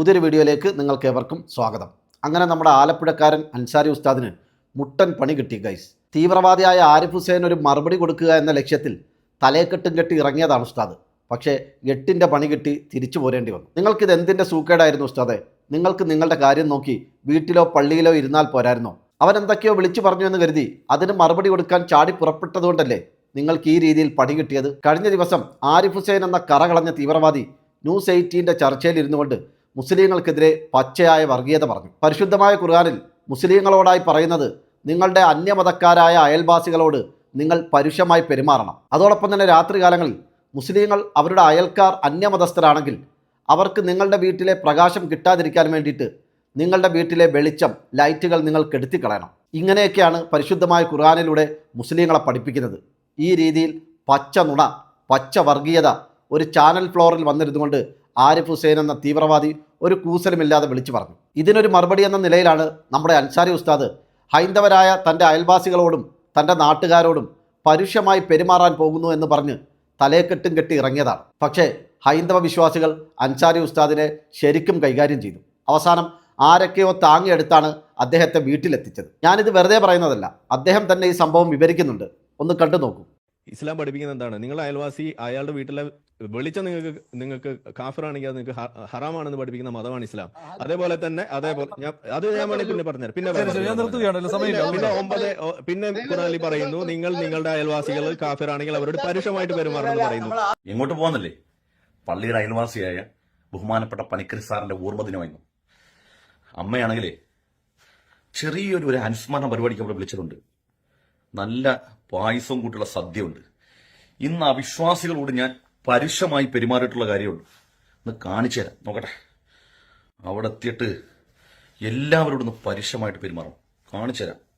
പുതിയൊരു വീഡിയോയിലേക്ക് നിങ്ങൾക്ക് ഏവർക്കും സ്വാഗതം. അങ്ങനെ നമ്മുടെ ആലപ്പുഴക്കാരൻ അൻസാരി ഉസ്താദിന് മുട്ടൻ പണി കിട്ടി ഗൈസ് തീവ്രവാദിയായ ആരിഫ് ഹുസൈൻ ഒരു മറുപടി കൊടുക്കുക എന്ന ലക്ഷ്യത്തിൽ തലേക്കെട്ടും കെട്ടി ഇറങ്ങിയതാണ് ഉസ്താദ്. പക്ഷേ എട്ടിന്റെ പണി കിട്ടി തിരിച്ചു പോരേണ്ടി വന്നു. നിങ്ങൾക്കിത് എന്തിന്റെ സൂക്കേടായിരുന്നു ഉസ്താദെ? നിങ്ങൾക്ക് നിങ്ങളുടെ കാര്യം നോക്കി വീട്ടിലോ പള്ളിയിലോ ഇരുന്നാൽ പോരായിരുന്നോ? അവൻ എന്തൊക്കെയോ വിളിച്ചു പറഞ്ഞു എന്ന് കരുതി അതിന് മറുപടി കൊടുക്കാൻ ചാടി പുറപ്പെട്ടതുകൊണ്ടല്ലേ നിങ്ങൾക്ക് ഈ രീതിയിൽ പണി കിട്ടിയത്? കഴിഞ്ഞ ദിവസം ആരിഫ് ഹുസൈൻ എന്ന കറകളഞ്ഞ തീവ്രവാദി ന്യൂസ് എയ്റ്റീന്റെ ചർച്ചയിൽ ഇരുന്നു കൊണ്ട് മുസ്ലിങ്ങൾക്കെതിരെ പച്ചയായ വർഗീയത പറഞ്ഞു. പരിശുദ്ധമായ ഖുർആനിൽ മുസ്ലിങ്ങളോടായി പറയുന്നത് നിങ്ങളുടെ അന്യമതക്കാരായ അയൽവാസികളോട് നിങ്ങൾ പരുഷമായി പെരുമാറണം. അതോടൊപ്പം തന്നെ രാത്രികാലങ്ങളിൽ മുസ്ലിങ്ങൾ അവരുടെ അയൽക്കാർ അന്യമതസ്ഥരാണെങ്കിൽ അവർക്ക് നിങ്ങളുടെ വീട്ടിലെ പ്രകാശം കിട്ടാതിരിക്കാൻ വേണ്ടിയിട്ട് നിങ്ങളുടെ വീട്ടിലെ വെളിച്ചം ലൈറ്റുകൾ നിങ്ങൾ കെടുത്തിക്കളയണം. ഇങ്ങനെയൊക്കെയാണ് പരിശുദ്ധമായ ഖുർആാനിലൂടെ മുസ്ലിങ്ങളെ പഠിപ്പിക്കുന്നത്. ഈ രീതിയിൽ പച്ച നുണ പച്ച വർഗീയത ഒരു ചാനൽ ഫ്ലോറിൽ വന്നിരുന്നുകൊണ്ട് ആരിഫ് ഹുസൈൻ എന്ന തീവ്രവാദി ഒരു കൂസലുമില്ലാതെ വിളിച്ചു പറഞ്ഞു. ഇതിനൊരു മറുപടി എന്ന നിലയിലാണ് നമ്മുടെ അൻസാരി ഉസ്താദ് ഹൈന്ദവരായ തന്റെ അയൽവാസികളോടും തന്റെ നാട്ടുകാരോടും പരുഷമായി പെരുമാറാൻ പോകുന്നു എന്ന് പറഞ്ഞ് തലയെക്കെട്ടും കെട്ടി ഇറങ്ങിയതാണ്. പക്ഷേ ഹൈന്ദവ വിശ്വാസികൾ അൻസാരി ഉസ്താദിനെ ശരിക്കും കൈകാര്യം ചെയ്തു. അവസാനം ആരൊക്കെയോ താങ്ങിയെടുത്താണ് അദ്ദേഹത്തെ വീട്ടിലെത്തിച്ചത്. ഞാനിത് വെറുതെ പറയുന്നതല്ല അദ്ദേഹം തന്നെ ഈ സംഭവം വിവരിക്കുന്നുണ്ട്. ഒന്ന് കണ്ടു നോക്കൂ ഇസ്ലാം പഠിപ്പിക്കുന്നത് എന്താണ്? നിങ്ങൾ അയൽവാസി അയാളുടെ വീട്ടിലെ വെളിച്ചം നിങ്ങൾക്ക് നിങ്ങൾക്ക് കാഫറാണെങ്കിൽ അത് നിങ്ങൾക്ക് ഹറാമാണെന്ന് പഠിപ്പിക്കുന്ന മതമാണ് ഇസ്ലാം. അതേപോലെ തന്നെ അതേപോലെ ഞാൻ അത് ഞാൻ വേണമെങ്കിൽ പിന്നെ പറഞ്ഞുതരാം. പിന്നെ. പിന്നെ- പിന്നെ ഒമ്പത് പിന്നെ ഖുറാനിൽ പറയുന്നു നിങ്ങൾ നിങ്ങളുടെ അയൽവാസികൾ കാഫിറാണെങ്കിൽ അവരോട് പരുഷമായിട്ട് പെരുമാറണമെന്ന് പറയുന്നു. എങ്ങോട്ട് പോകുന്നില്ലേ പള്ളിയുടെ അയൽവാസിയായ ബഹുമാനപ്പെട്ട പണിക്കരി സാറിന്റെ ഓർമ്മദിനമായിരുന്നു അമ്മയാണെങ്കിലേ ചെറിയൊരു ഒരു അനുസ്മരണ പരിപാടിക്ക് അവിടെ വിളിച്ചിട്ടുണ്ട്. നല്ല പായസവും കൂട്ടുള്ള സദ്യയുണ്ട്. ഇന്ന് അവിശ്വാസികളോട് ഞാൻ പരുഷമായി പെരുമാറിയിട്ടുള്ള കാര്യമുണ്ട്. ഒന്ന് കാണിച്ചു തരാം. നോക്കട്ടെ. അവിടെ എത്തിയിട്ട് എല്ലാവരോടും ഒന്ന് പരുഷമായിട്ട് പെരുമാറണം. കാണിച്ചു തരാം.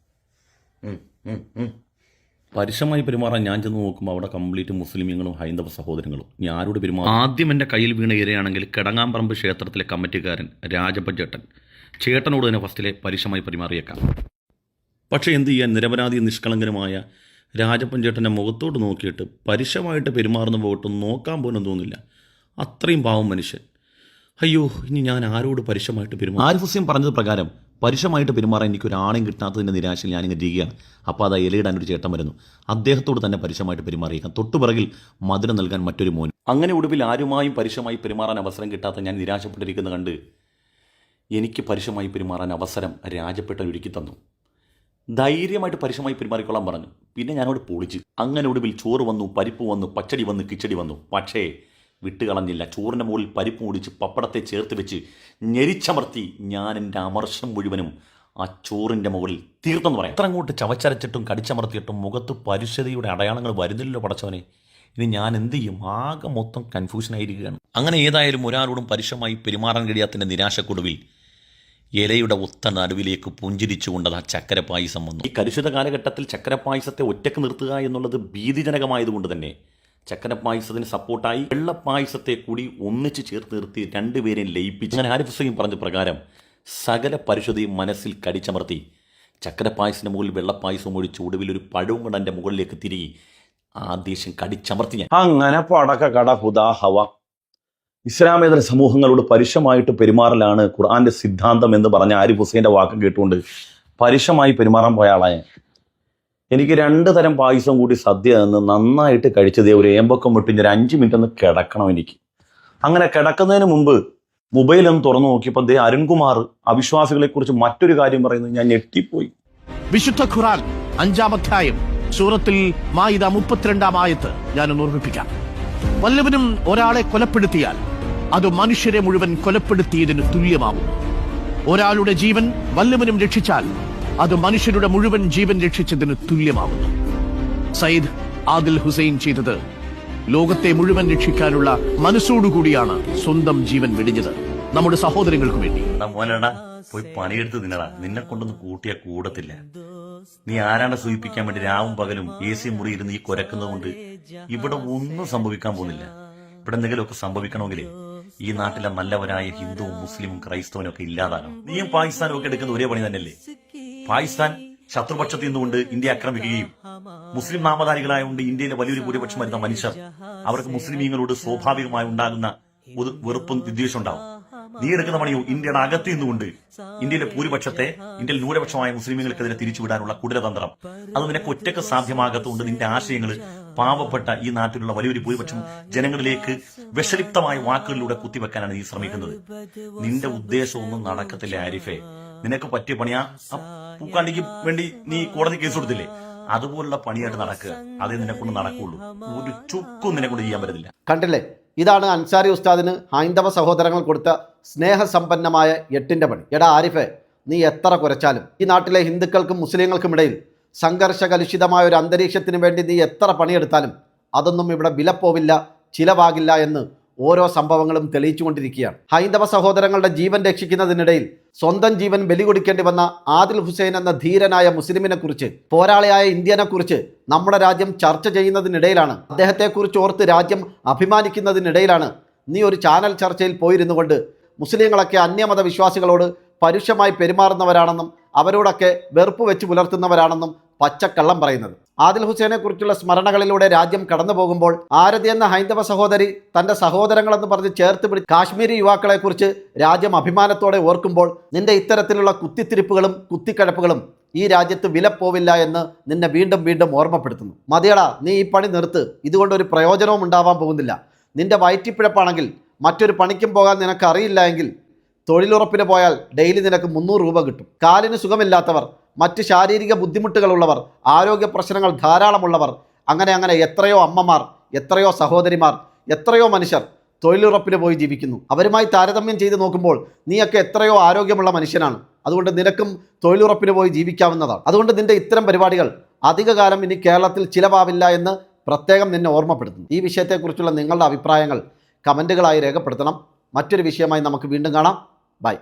പരുഷമായി പെരുമാറാൻ ഞാൻ ചെന്ന് നോക്കുമ്പോൾ അവിടെ കംപ്ലീറ്റ് മുസ്ലിമീങ്ങളും ഹൈന്ദവ സഹോദരങ്ങളും. ഞാൻ പെരുമാറും? ആദ്യം എന്റെ കയ്യിൽ വീണ ഇരയാണെങ്കിൽ കിടങ്ങാമ്പറമ്പ് ക്ഷേത്രത്തിലെ കമ്മിറ്റിക്കാരൻ രാജപ്പൻ ചേട്ടൻ ചേട്ടനോട് തന്നെ ഫസ്റ്റിലെ പരുഷമായി പെരുമാറിയേക്കാം. പക്ഷേ എന്ത് ചെയ്യാൻ നിരപരാധി നിഷ്കളങ്കനുമായ രാജപ്പൻ ചേട്ടന്റെ മുഖത്തോട്ട് നോക്കിയിട്ട് പരുഷമായിട്ട് പെരുമാറുന്ന പോകട്ടും നോക്കാൻ പോലും തോന്നില്ല. അത്രയും പാവം മനുഷ്യൻ. അയ്യോ ഇനി ഞാൻ ആരോട് പരുഷമായിട്ട് പെരുമാറും? ആരിഫ് ഹുസൈൻ പറഞ്ഞത് പ്രകാരം പരുഷമായിട്ട് പെരുമാറാൻ എനിക്ക് ഒരു ആണും കിട്ടാത്തതിന്റെ നിരാശയിൽ ഞാനിങ്ങനെ ഇരിക്കുകയാണ്. അപ്പോൾ അത് ഇലയിടാൻ ഒരു ചേട്ടൻ വരുന്നു. അദ്ദേഹത്തോട് തന്നെ പരുഷമായിട്ട് പെരുമാറിയേക്കാം. തൊട്ടുപിറകിൽ മധുരം നൽകാൻ മറ്റൊരു മോൻ അങ്ങനെ ഒടുവിൽ ആരുമായും പരുഷമായി പെരുമാറാൻ അവസരം കിട്ടാത്ത ഞാൻ നിരാശപ്പെട്ടിരിക്കുന്നത് കണ്ട് എനിക്ക് പരുഷമായി പെരുമാറാൻ അവസരം രാജപ്പെട്ടൻ ഒരുക്കി തന്നു. ധൈര്യമായിട്ട് പരിശ്രമമായി പെരുമാറിക്കൊള്ളാൻ പറഞ്ഞു. പിന്നെ ഞാനോട് പൊളിച്ച്. അങ്ങനെ ഒടുവിൽ ചോറ് വന്നു പരിപ്പ് വന്നു പച്ചടി വന്നു കിച്ചടി വന്നു. പക്ഷേ വിട്ടുകളഞ്ഞില്ല. ചോറിന്റെ മുകളിൽ പരിപ്പ് മുടിച്ച് പപ്പടത്തെ ചേർത്ത് വെച്ച് ഞെരിച്ചമർത്തി ഞാൻ എന്റെ അമർഷം മുഴുവനും ആ ചോറിന്റെ മുകളിൽ തീർത്തെന്ന് പറയാം. അത്ര അങ്ങോട്ട് ചവച്ചരച്ചിട്ടും കടിച്ചമർത്തിയിട്ടും മുഖത്ത് പരുഷതയുടെ അടയാളങ്ങൾ വരുന്നില്ലല്ലോ പടച്ചവനെ. ഇനി ഞാൻ എന്ത് ചെയ്യും? ആകെ മൊത്തം കൺഫ്യൂഷനായിരിക്കുകയാണ് അങ്ങനെ ഏതായാലും ഒരാളോടും പരുഷമായി പെരുമാറാൻ കഴിയാത്തതിന്റെ നിരാശക്കൊടുവിൽ ഇലയുടെ ഒത്ത നടുവിലേക്ക് പുഞ്ചിരിച്ചുകൊണ്ടത് ആ ചക്കര പായസം വന്നു. ഈ കലുഷിത കാലഘട്ടത്തിൽ ചക്കര പായസത്തെ ഒറ്റയ്ക്ക് നിർത്തുക എന്നുള്ളത് ഭീതിജനകമായതുകൊണ്ട് തന്നെ ചക്കര പായസത്തിന് സപ്പോർട്ടായി വെള്ളപ്പായസത്തെ കൂടി ഒന്നിച്ച് ചേർത്ത് നിർത്തി രണ്ടുപേരെയും ലയിപ്പിച്ച് ഞാൻ ആരിഫ് ഹുസൈൻ പറഞ്ഞ പ്രകാരം സകല പരിശുദ്ധയും മനസ്സിൽ കടിച്ചമർത്തി ചക്കര പായസത്തിന് മുകളിൽ വെള്ളപ്പായസം ഒഴിച്ച് ഒടുവിൽ ഒരു പഴവും കൊണ്ട് എന്റെ മുകളിലേക്ക് തിരികെ ആ ദേഷ്യം കടിച്ചമർത്തി ഞാൻ. അങ്ങനെ പടക്ക കട ഹുദാ ഹവ. ഇസ്ലാമേതര സമൂഹങ്ങളോട് പരുഷമായിട്ട് പെരുമാറലാണ് ഖുർആന്റെ സിദ്ധാന്തം എന്ന് പറഞ്ഞ ആരിഫ് ഹുസൈന്റെ വാക്ക് കേട്ടുകൊണ്ട് പരുഷമായി പെരുമാറാൻ പോയ ആളായ. എനിക്ക് രണ്ട് തരം പായസം കൂടി സദ്യ നിന്ന് നന്നായിട്ട് കഴിച്ചത് ഒരു ഏമ്പക്കം വിട്ട് ഒരു അഞ്ച് മിനിറ്റ് ഒന്ന് കിടക്കണം എനിക്ക്. അങ്ങനെ കിടക്കുന്നതിന് മുമ്പ് മൊബൈൽ ഒന്ന് തുറന്നു നോക്കിയപ്പോൾ ദേ അരുൺകുമാർ അവിശ്വാസികളെ കുറിച്ച് മറ്റൊരു കാര്യം പറയുന്നത് ഞാൻ ഞെട്ടിപ്പോയി. വിശുദ്ധ ഖുറാൻ അഞ്ചാം അധ്യായം സൂറത്തിൽ മായിദ മുപ്പത്തിരണ്ടാം ആയത്ത് ഞാനൊന്ന് ഓർമ്മിപ്പിക്കാം. വല്ലവനും ഒരാളെ കൊലപ്പെടുത്തിയാൽ അത് മനുഷ്യരെ മുഴുവൻ കൊലപ്പെടുത്തിയതിന് തുല്യമാവും. ഒരാളുടെ ജീവൻ വല്ലവനും രക്ഷിച്ചാൽ അത് മനുഷ്യരുടെ മുഴുവൻ ജീവൻ രക്ഷിച്ചതിന് തുല്യമാവുന്നു സയ്യിദ് ആദിൽ ഹുസൈൻ ചെയ്തത് ലോകത്തെ മുഴുവൻ രക്ഷിക്കാനുള്ള മനസ്സോടുകൂടിയാണ് സ്വന്തം ജീവൻ വെടിഞ്ഞത്. നമ്മുടെ സഹോദരങ്ങൾക്ക് വേണ്ടി. പോയി പണിയെടുത്ത് നിന്നടാ നിന്നെ കൊണ്ടൊന്നും കൂട്ടിയ കൂടത്തില്ല. നീ ആരാണ് സൂചിപ്പിക്കാൻ വേണ്ടി രാവും പകലും എ സി മുറി ഇരുന്ന് ഈ കൊരക്കുന്നത് കൊണ്ട് ഇവിടെ ഒന്നും സംഭവിക്കാൻ പോകുന്നില്ല. ഇവിടെ എന്തെങ്കിലുമൊക്കെ സംഭവിക്കണമെങ്കിൽ ഈ നാട്ടിലെ നല്ലവരായ ഹിന്ദുവും മുസ്ലിമും ക്രൈസ്തവനും ഒക്കെ ഇല്ലാതാകണം നീയും പാകിസ്ഥാനും ഒക്കെ എടുക്കുന്ന ഒരേ പണി തന്നെയല്ലേ? പാകിസ്ഥാൻ ശത്രുപക്ഷത്തിൽ നിന്നുകൊണ്ട് ഇന്ത്യ ആക്രമിക്കുകയും മുസ്ലിം നാമധാരികളായതുകൊണ്ട് ഇന്ത്യയിലെ വലിയൊരു ഭൂരിപക്ഷം വരുന്ന മനുഷ്യർ അവർക്ക് മുസ്ലിമീങ്ങളോട് സ്വാഭാവികമായി ഉണ്ടാകുന്ന വെറുപ്പും വിദ്വേഷം ഉണ്ടാവും. നീ എടുക്കുന്ന പണിയോ ഇന്ത്യയുടെ അകത്ത് നിന്നുകൊണ്ട് ഇന്ത്യയിലെ ഭൂരിപക്ഷത്തെ ഇന്ത്യയിൽ ന്യൂനപക്ഷമായ മുസ്ലിമുകൾക്കെതിരെ തിരിച്ചുവിടാനുള്ള കുടിലതന്ത്രം. അത് നിനക്ക് ഒറ്റയ്ക്ക് സാധ്യമാകത്തുകൊണ്ട് നിന്റെ ആശയങ്ങൾ പാവപ്പെട്ട ഈ നാട്ടിലുള്ള വലിയൊരു ഭൂരിപക്ഷം ജനങ്ങളിലേക്ക് വിഷലിപ്തമായ വാക്കുകളിലൂടെ കുത്തിവെക്കാനാണ് നീ ശ്രമിക്കുന്നത്. നിന്റെ ഉദ്ദേശമൊന്നും നടക്കത്തില്ല ആരിഫെ? നിനക്ക് പറ്റിയ പണിയാ? പൂക്കാണ്ടിക്ക് വേണ്ടി നീ കോടതി കേസ് കൊടുത്തില്ലേ? അതുപോലുള്ള പണിയായിട്ട് നടക്കുക അതേ നിന്നെ കൊണ്ട് നടക്കുള്ളൂ. ഒരു ചുക്കും നിന്നെ കൊണ്ട് ചെയ്യാൻ പറ്റത്തില്ല. കണ്ടില്ലേ? ഇതാണ് അൻസാരി ഉസ്താദിന് ഹൈന്ദവ സഹോദരങ്ങൾ കൊടുത്ത സ്നേഹസമ്പന്നമായ എട്ടിന്റെ പണി. എടാ ആരിഫെ നീ എത്ര കുറച്ചാലും ഈ നാട്ടിലെ ഹിന്ദുക്കൾക്കും മുസ്ലിങ്ങൾക്കും ഇടയിൽ സംഘർഷകലുഷിതമായ ഒരു അന്തരീക്ഷത്തിന് വേണ്ടി നീ എത്ര പണിയെടുത്താലും അതൊന്നും ഇവിടെ വിലപ്പോവില്ല ചിലവാകില്ല എന്ന് ഓരോ സംഭവങ്ങളും തെളിയിച്ചുകൊണ്ടിരിക്കുകയാണ്. ഹൈന്ദവ സഹോദരങ്ങളുടെ ജീവൻ രക്ഷിക്കുന്നതിനിടയിൽ സ്വന്തം ജീവൻ ബലി കൊടുക്കേണ്ടി വന്ന ആദിൽ ഹുസൈൻ എന്ന ധീരനായ മുസ്ലിമിനെ കുറിച്ച് പോരാളിയായ ഇന്ത്യനെ കുറിച്ച് നമ്മുടെ രാജ്യം ചർച്ച ചെയ്യുന്നതിനിടയിലാണ്. അദ്ദേഹത്തെക്കുറിച്ച് ഓർത്ത് രാജ്യം അഭിമാനിക്കുന്നതിനിടയിലാണ് നീ ഒരു ചാനൽ ചർച്ചയിൽ പോയിരുന്നു കൊണ്ട് മുസ്ലിങ്ങളൊക്കെ അന്യമത വിശ്വാസികളോട് പരുഷമായി പെരുമാറുന്നവരാണെന്നും അവരോടൊക്കെ വെറുപ്പ് വെച്ച് പുലർത്തുന്നവരാണെന്നും പച്ചക്കള്ളം പറയുന്നത്. ആദിൽ ഹുസൈനെ കുറിച്ചുള്ള സ്മരണകളിലൂടെ രാജ്യം കടന്നു പോകുമ്പോൾ ആരതി എന്ന ഹൈന്ദവ സഹോദരി തന്റെ സഹോദരങ്ങളെന്ന് പറഞ്ഞ് ചേർത്ത് പിടി കാശ്മീരി യുവാക്കളെ കുറിച്ച് രാജ്യം അഭിമാനത്തോടെ ഓർക്കുമ്പോൾ നിന്റെ ഇത്തരത്തിലുള്ള കുത്തിത്തിരിപ്പുകളും കുത്തിക്കഴപ്പുകളും ഈ രാജ്യത്ത് വില പോവില്ല എന്ന് നിന്നെ വീണ്ടും വീണ്ടും ഓർമ്മപ്പെടുത്തുന്നു. മതിയടാ നീ ഈ പണി നിർത്ത്. ഇതുകൊണ്ട് ഒരു പ്രയോജനവും ഉണ്ടാവാൻ പോകുന്നില്ല. നിന്റെ വയറ്റിപ്പിഴപ്പാണെങ്കിൽ മറ്റൊരു പണിക്കും പോകാൻ നിനക്ക് അറിയില്ല എങ്കിൽ തൊഴിലുറപ്പിന് പോയാൽ ഡെയിലി നിനക്ക് മുന്നൂറ് രൂപ കിട്ടും. കാലിന് സുഖമില്ലാത്തവർ മറ്റ് ശാരീരിക ബുദ്ധിമുട്ടുകളുള്ളവർ ആരോഗ്യ പ്രശ്നങ്ങൾ ധാരാളമുള്ളവർ അങ്ങനെ അങ്ങനെ എത്രയോ അമ്മമാർ എത്രയോ സഹോദരിമാർ എത്രയോ മനുഷ്യർ തൊഴിലുറപ്പിന് പോയി ജീവിക്കുന്നു. അവരുമായി താരതമ്യം ചെയ്ത് നോക്കുമ്പോൾ നീയൊക്കെ എത്രയോ ആരോഗ്യമുള്ള മനുഷ്യനാണ്. അതുകൊണ്ട് നിനക്കും തൊഴിലുറപ്പിന് പോയി ജീവിക്കാവുന്നതാണ്. അതുകൊണ്ട് നിന്റെ ഇത്തരം പരിപാടികൾ അധികകാലം ഇനി കേരളത്തിൽ ചിലവാവില്ല എന്ന് പ്രത്യേകം നിന്നെ ഓർമ്മപ്പെടുത്തുന്നു. ഈ വിഷയത്തെക്കുറിച്ചുള്ള നിങ്ങളുടെ അഭിപ്രായങ്ങൾ കമന്റുകളായി രേഖപ്പെടുത്തണം. മറ്റൊരു വിഷയമായി നമുക്ക് വീണ്ടും കാണാം. ബൈ.